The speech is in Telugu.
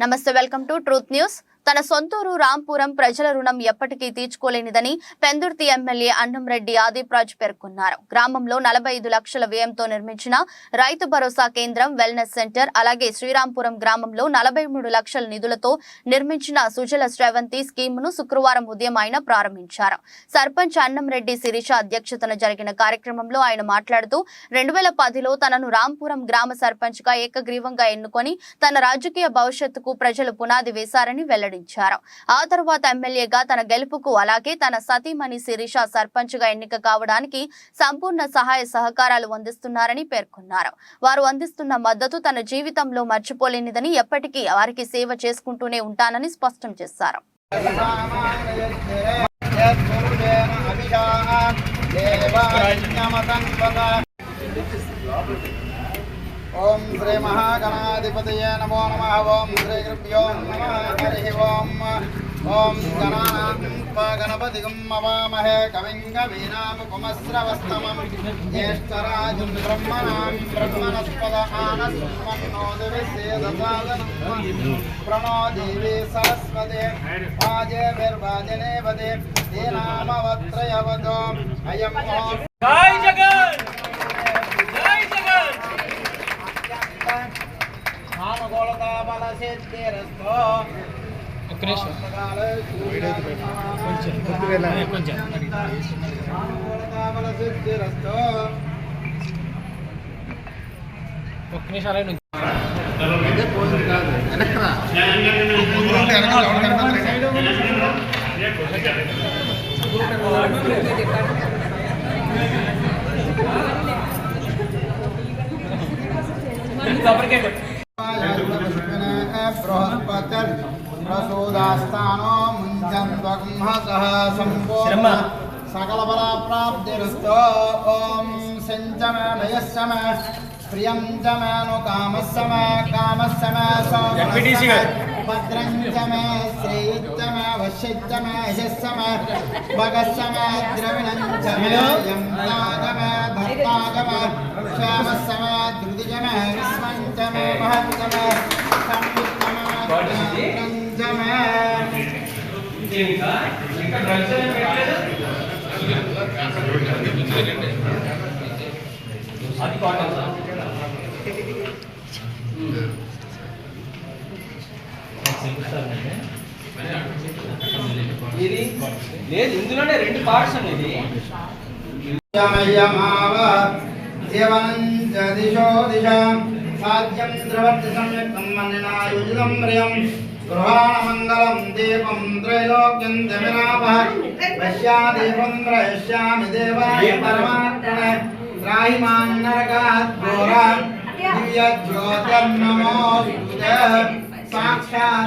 నమస్తే వెల్కమ్ టు ట్రూత్ న్యూస్. తన సొంతూరు రాంపురం ప్రజల రుణం ఎప్పటికీ తీర్చుకోలేనిదని పెందుర్తి ఎమ్మెల్యే అన్నంరెడ్డి ఆదిప్రాజ్ పేర్కొన్నారు. గ్రామంలో నలభై ఐదు లక్షల వ్యయంతో నిర్మించిన రైతు భరోసా కేంద్రం వెల్నెస్ సెంటర్ అలాగే శ్రీరాంపురం గ్రామంలో నలభై మూడు లక్షల నిధులతో నిర్మించిన సుజల శ్రవంతి స్కీమ్ను శుక్రవారం ఉదయం ఆయన ప్రారంభించారు. సర్పంచ్ అన్నంరెడ్డి శిరీష అధ్యక్షతన జరిగిన కార్యక్రమంలో ఆయన మాట్లాడుతూ రెండు వేల పదిలో తనను రాంపురం గ్రామ సర్పంచ్గా ఏకగ్రీవంగా ఎన్నుకొని తన రాజకీయ భవిష్యత్తుకు ప్రజలు పునాది వేశారని వెల్లడించారు. ఆ తర్వాత ఎమ్మెల్యేగా తన గెలుపుకు అలాగే తన సతీమణి శిరీష సర్పంచ్గా ఎన్నిక కావడానికి సంపూర్ణ సహాయ సహకారాలు అందిస్తున్నారని పేర్కొన్నారు. వారు అందిస్తున్న మద్దతు తన జీవితంలో మర్చిపోలేనిదని ఎప్పటికీ వారికి సేవ చేసుకుంటూనే ఉంటానని స్పష్టం చేశారు. ఓం శ్రీ మహాగణాధిపతయే నమో నమ. ఓం శ్రీ గురుభ్యో నమ. హరి ఓం. ఓం గణానాత్మా గణపతిగం అవామహే కవిం కవీనాముపమస్రవస్తమం జ్యేష్ఠరాజం బ్రహ్మణాం బ్రహ్మణస్పద ఆనస్మన్నోదివిసేదసాదనం ప్రణో దేవి సరస్వతే. వాజేభిర్వాజనేవదే దీనామవత్రయవదో అయం మహోత్సవ. ఒక్క నిమిషం. అలాగే నుంచో. योगास्तानो मुञ्जन् त्वग्महसः सम्पूर्ण सकलपराप्राप्तिरस्तो ॐ सिञ्च मे नयस्य मे प्रियं च मे नु कामस्य मे कामस्य मे सौमस्य मे भद्रं च मे श्रीयुच्च मे वश्यच्च मे यस्य मे भगस्य मे द्रविणं च मे यं नागमे धर्तागमे श्यामस्य मे धृतिज मे विस्मञ्च मे महत्तमे संयुक्त मे అది కాటన్ సార్ ఇది లేదు ఇందులోనే రెండు పార్ట్స్ అనేది దిశో దిశ సాధ్యం ద్రవర్తి సంయుక్తం మన్నినాయుజితం ప్రియం గృహాణమంగళం దీపం త్రైలోక్యం దమినాపః పశ్యాదీపం ప్రయశ్యామి దేవాయ పరమాత్మనే. త్రాహి మాం నరకాత్ ఘోరాన్ దివ్య జ్యోతిర్నమోస్తుతే సాక్షాత్